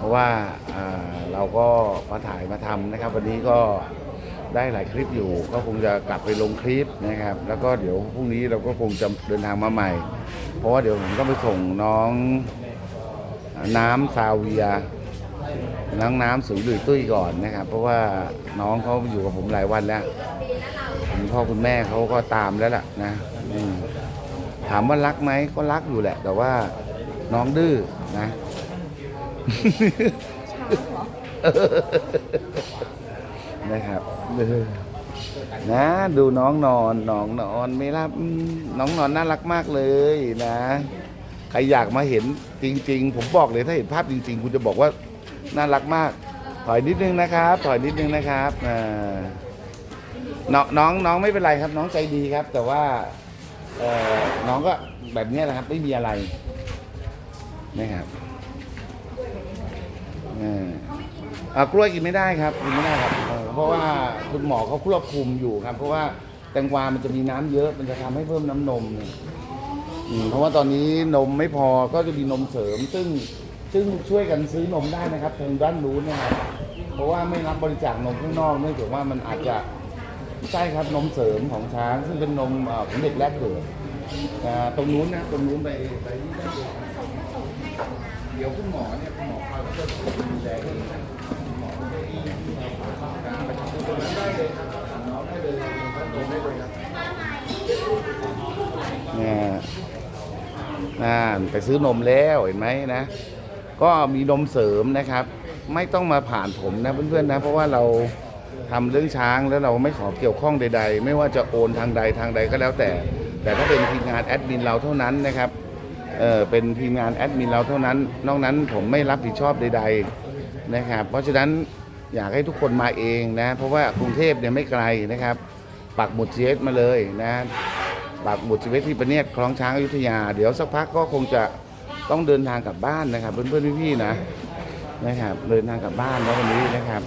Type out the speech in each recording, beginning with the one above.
เพราะว่าเราก็มาถ่ายมาทำนะครับ วันนี้ก็ได้หลายคลิปอยู่ ก็คงจะกลับไปลงคลิปนะครับ แล้วก็เดี๋ยวพรุ่งนี้เราก็คงจะเดินทางมาใหม่ เพราะว่าเดี๋ยวผมต้องไปส่งน้องน้ำซาเวียน้องน้ำสุยหลุยตุ้ยก่อนนะครับ เพราะว่าน้องเขาอยู่กับผมหลายวันแล้วคุณพ่อคุณแม่เขาก็ตามแล้วล่ะนะถามว่ารักไหมก็รักอยู่แหละ แต่ว่าน้องดื้อนะ นะครับดื้อนะดูน้องนอนน้องนอนไม่รับน้องนอนน่ารักมากเลยนะ ใครอยากมาเห็นจริง ๆ ผมบอกเลยถ้าเห็นภาพจริง ๆ คุณจะบอกว่าน่ารักมาก ถอยนิดนึงนะครับ ถอยนิดนึงนะครับอ่าน้องน้องน้องไม่เป็นไรครับ น้องใจดีครับ แต่ว่าน้องก็แบบนี้แหละครับ ไม่มีอะไรนะครับ อ่าอ่ากล้วยกินไม่ได้ครับกินไม่ได้ครับเออเพราะว่าคุณหมอเขาควบคุมอยู่ครับ เพราะว่าแตงกวามันจะมีน้ำเยอะมันจะทำให้เพิ่มน้ำนมเนี่ยอืมเพราะว่าตอนนี้นมไม่พอก็จะมีนมเสริม ซึ่งซึ่งช่วยกันซื้อนมได้นะครับทางด้านนู้นนะครับเพราะว่าไม่รับบริจาคนมข้างนอกเนื่องจากว่ามันอาจจะใช่ครับนมเสริมของช้าง ซึ่งเป็นนมเอ่อของเด็กแรกเกิดอ่าตรงนู้นนะตรงนู้นไปไปที่ได้เลยครับ ดี๋ยวคุณหมอเนี่ยคุณหมอคอยจะดูแลให้นะครับคุณหมอจะได้ไปทำตรงนั้นได้เลยครับถามน้องได้เลยครับตรงได้เลยครับเนี่ยนั่นไปซื้อนมแล้วเห็นไหมนะ ก็มีนมเสริมนะครับ ไม่ต้องมาผ่านผมนะเพื่อนๆนะ เพราะว่าเราทำเรื่องช้างแล้วเราไม่ขอเกี่ยวข้องใด ๆ ไม่ว่าจะโอนทางใดทางใดก็แล้วแต่ แต่ถ้าเป็นทีมงานแอดมินเราเท่านั้นนะครับ เออเป็นทีมงานแอดมินเราเท่านั้น นอกนั้นผมไม่รับผิดชอบใด ๆนะครับ เพราะฉะนั้นอยากให้ทุกคนมาเองนะ เพราะว่ากรุงเทพเนี่ยไม่ไกลนะครับ ปักหมุดเจสมาเลยนะปากบุตรชีวิตที่ประเนียดคลองช้างอยุธยา เดี๋ยวสักพักก็คงจะต้องเดินทางกลับบ้านนะครับ เพื่อนๆพี่ๆนะนะครับ เดินทางกลับบ้านแล้ววันนี้นะครับ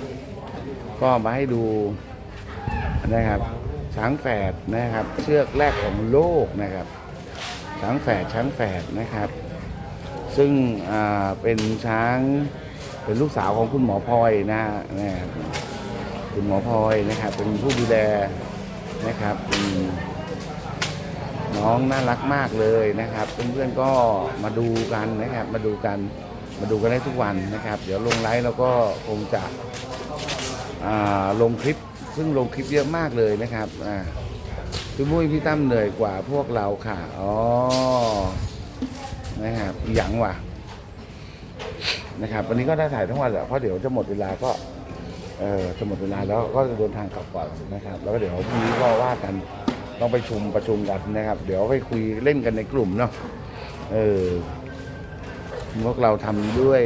ก็มาให้ดูนะครับช้างแฝดนะครับ เชือกแรกของโลกนะครับ ช้างแฝดช้างแฝดนะครับ ซึ่งเป็นช้างเป็นลูกสาวของคุณหมอพลอยนะนะครับคุณหมอพลอยนะครับ เป็นผู้ดูแลนะครับน้องน่ารักมากเลยนะครับเพื่อนๆก็มาดูกันนะครับ มาดูกันมาดูกันได้ทุกวันนะครับ เดี๋ยวลงไลฟ์แล้วก็คงจะลงคลิป ซึ่งลงคลิปเยอะมากเลยนะครับอ่า พี่มุ้ยพี่ตั้มเหนื่อยกว่าพวกเราค่ะ อ๋อ นะครับอีหยังว่ะ นะครับ วันนี้ก็ได้ถ่ายทั้งวันแหละเพราะเดี๋ยวจะหมดเวลาก็ เออจะหมดเวลาแล้วก็จะเดินทางกลับก่อนนะครับ แล้วก็เดี๋ยวพรุ่งนี้ก็ว่ากัน ต้องไปชุมประชุมกันนะครับ เดี๋ยวไปคุยเล่นกันในกลุ่มเนาะ เออ พวกเราทำด้วย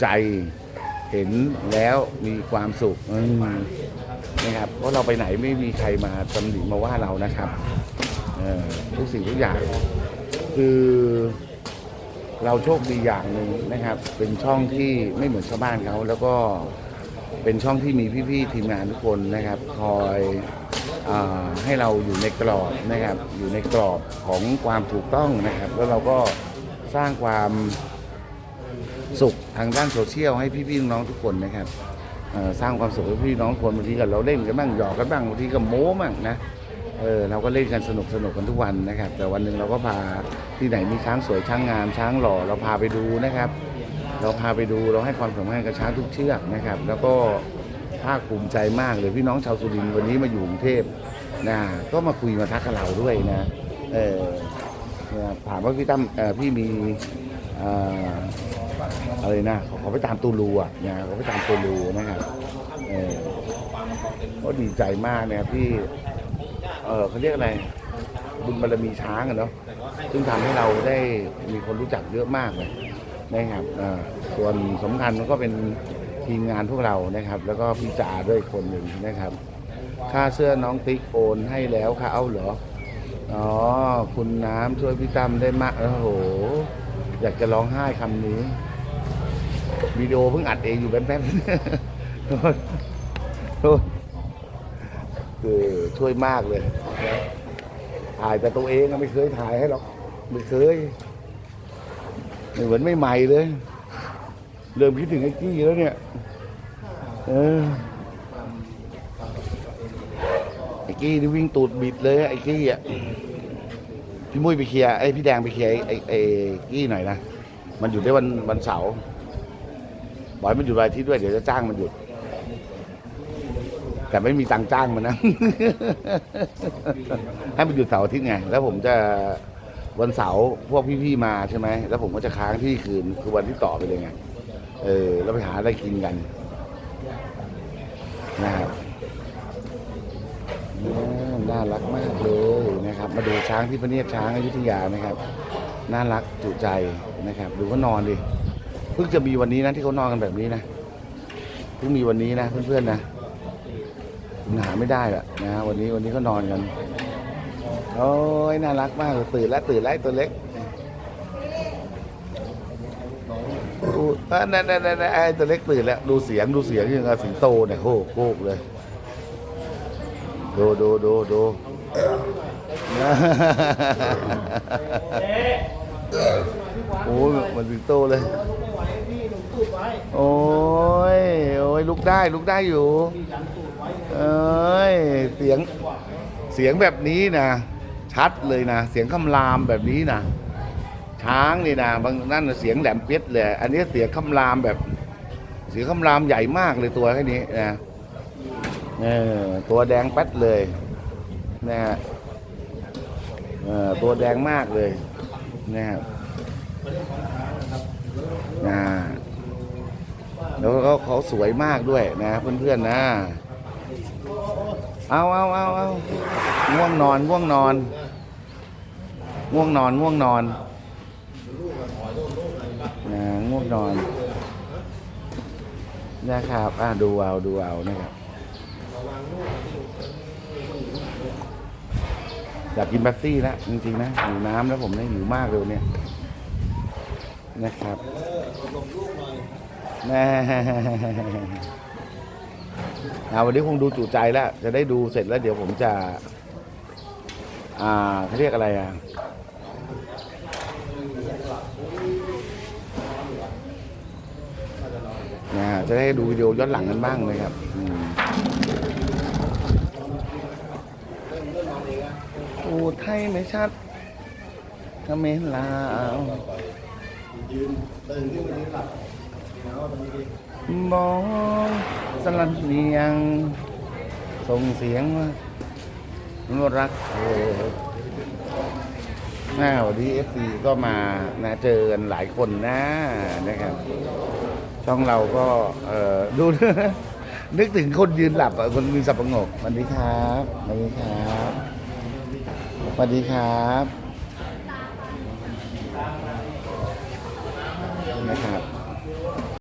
ใจ เห็นแล้วมีความสุขอ นะครับเพราะเราไปไหนไม่มีใครมาตำหนิมาว่าเรานะครับทุกสิ่งทุกอย่าง คือเราโชคดีอย่างหนึ่งนะครับ เป็นช่องที่ไม่เหมือนชาวบ้านเขาแล้วก็เป็นช่องที่มีพี่ๆทีมงานทุกคนนะครับ คอยอให้เราอยู่ในกรอบนะครับ อยู่ในกรอบของความถูกต้องนะครับ แล้วเราก็สร้างความสุขทางด้านโซเชียลให้พี่ๆน้องๆทุกคนนะครับ สร้างความสุขให้พี่น้องคนบางทีก็เราเล่นกันบ้างหยอกกันบ้างบางทีก็โม้บ้างนะเออเราก็เล่นกันสนุกสนุกกันทุกวันนะครับ แต่วันหนึ่งเราก็พาที่ไหนมีช้างสวยช้างงามช้างหล่อเราพาไปดูนะครับ เราพาไปดูเราให้ความสำคัญกับช้างทุกเชือกนะครับ แล้วก็ภาคภูมิใจมากเลยพี่น้องชาวสุรินทร์วันนี้มาอยู่กรุงเทพนะก็มาคุยมาทักกับเราด้วยนะเออเนี่ยถามว่าพี่ตั้มเออพี่มีเอะไรนะขอขอไปตามตูรูอะเนะขอไปตามตูรูนะครับเออก็ดีใจมากนะครับที่ เออเขาเรียกอะไร บุญบารมีช้างอะเนาะซึ่งทำให้เราได้มีคนรู้จักเยอะมากเลยนะครับอ่าส่วนสำคัญมันก็เป็นทีมงานพวกเรานะครับ แล้วก็พี่จ่าด้วยคนหนึ่งนะครับ ค่าเสื้อน้องติ๊กโอนให้แล้วค่ะเอาเหรอ อ๋อ คุณน้ำช่วยพี่ตั้มได้มากโอ้โห อยากจะร้องไห้คำนี้ วิดีโอเพิ่งอัดเองอยู่แป๊บๆโทษโทษคือช่วยมากเลยนะถ่ายแต่ตัวเองอะไม่เคยถ่ายให้หรอกไม่เคยเหมือนไม่ใหม่เลย เริ่มคิดถึงไอ้กี้แล้วเนี่ย เออไอ้กี้นี่วิ่งตูดบิดเลยไอ้กี้อะพี่มุ้ยไปเคลียร์ไอ้พี่แดงไปเคลียร์ไอ้ไอ้กี้หน่อยนะ มันหยุดได้วันวันเสาร์ บอกให้มันหยุดวันอาทิตย์ด้วยเดี๋ยวจะจ้างมันหยุด แต่ไม่มีตังค์จ้างมันนะ ให้มันหยุดเสาร์อาทิตย์ไง แล้วผมจะวันเสาร์พวกพี่ๆมาใช่ไหมแล้วผมก็จะค้างที่คืนคือวันที่ต่อไปเลยไง เออ แล้วไปหาอะไรกินกันนะครับน่ารักมากเลยนะครับ มาดูช้างที่พระเนียดช้างอยุธยานะครับ น่ารักจุใจนะครับ ดูเขานอนดิ เพิ่งจะมีวันนี้นะที่เขานอนกันแบบนี้นะเพิ่งมีวันนี้นะเพื่อนๆนะหาไม่ได้ละนะวันนี้วันนี้ก็นอนกันโอ้ยน่ารักมากตื่นแล้วตื่นแล้วไอ้ตัวเล็กอู้อะนั่นนั่นนั่นไอ้ตัวเล็กตื่นแล้วดูเสียงดูเสียงยังกับสิงโตเนี่ยโคกโคกเลยดูดูดูดูโอ้ยเหมันสิงโตเลย โอ้ยโอ้ยลุกได้ลุกได้อยู่เอ้ยเสียงเสียงแบบนี้นะชัดเลยนะเสียงคำรามแบบนี้นะช้างนี่นะบางนั่นเสียงแหลมเปี๊ยดเลยอันนี้เสียงคำรามแบบ เสียงคำรามใหญ่มากเลยตัวแค่นี้นะเออตัวแดงแป๊ดเลยนะฮะเออตัวแดงมากเลยนะครับนะ แล้วก็เขาสวยมากด้วยนะเพื่อนๆนะ เอาเอาเอาเอาง่วงนอนง่วงนอน ง่วงนอนง่วงนอนนะง่วงนอนนะครับอะดูเอาดูเอานะครับอยากกินแป๊บซี่แล้วจริงๆนะหิวน้ำแล้วผมเนี่ยหิวมากเลยเนี่ยนะครับ แน่าวันนี้คงดูจุใจแล้ว จะได้ดูเสร็จแล้วเดี๋ยวผมจะ อ่าเขาเรียกอะไรอะนะจะได้ดูวิดีโอย้อนหลังกันบ้างเลยครับอูดไทยไม่ชัดเขมรลาวม บองสลันเนียง ส่งเสียงว่ารักเออน้าวันนี้เอฟซีก็มานะเจอกันหลายคนนะนะครับ ช่องเราก็ เออดูนึกถึงคนยืนหลับคนมีสับประงกสวัสดีครับสวัสดีครับสวัสดีครับนะครับ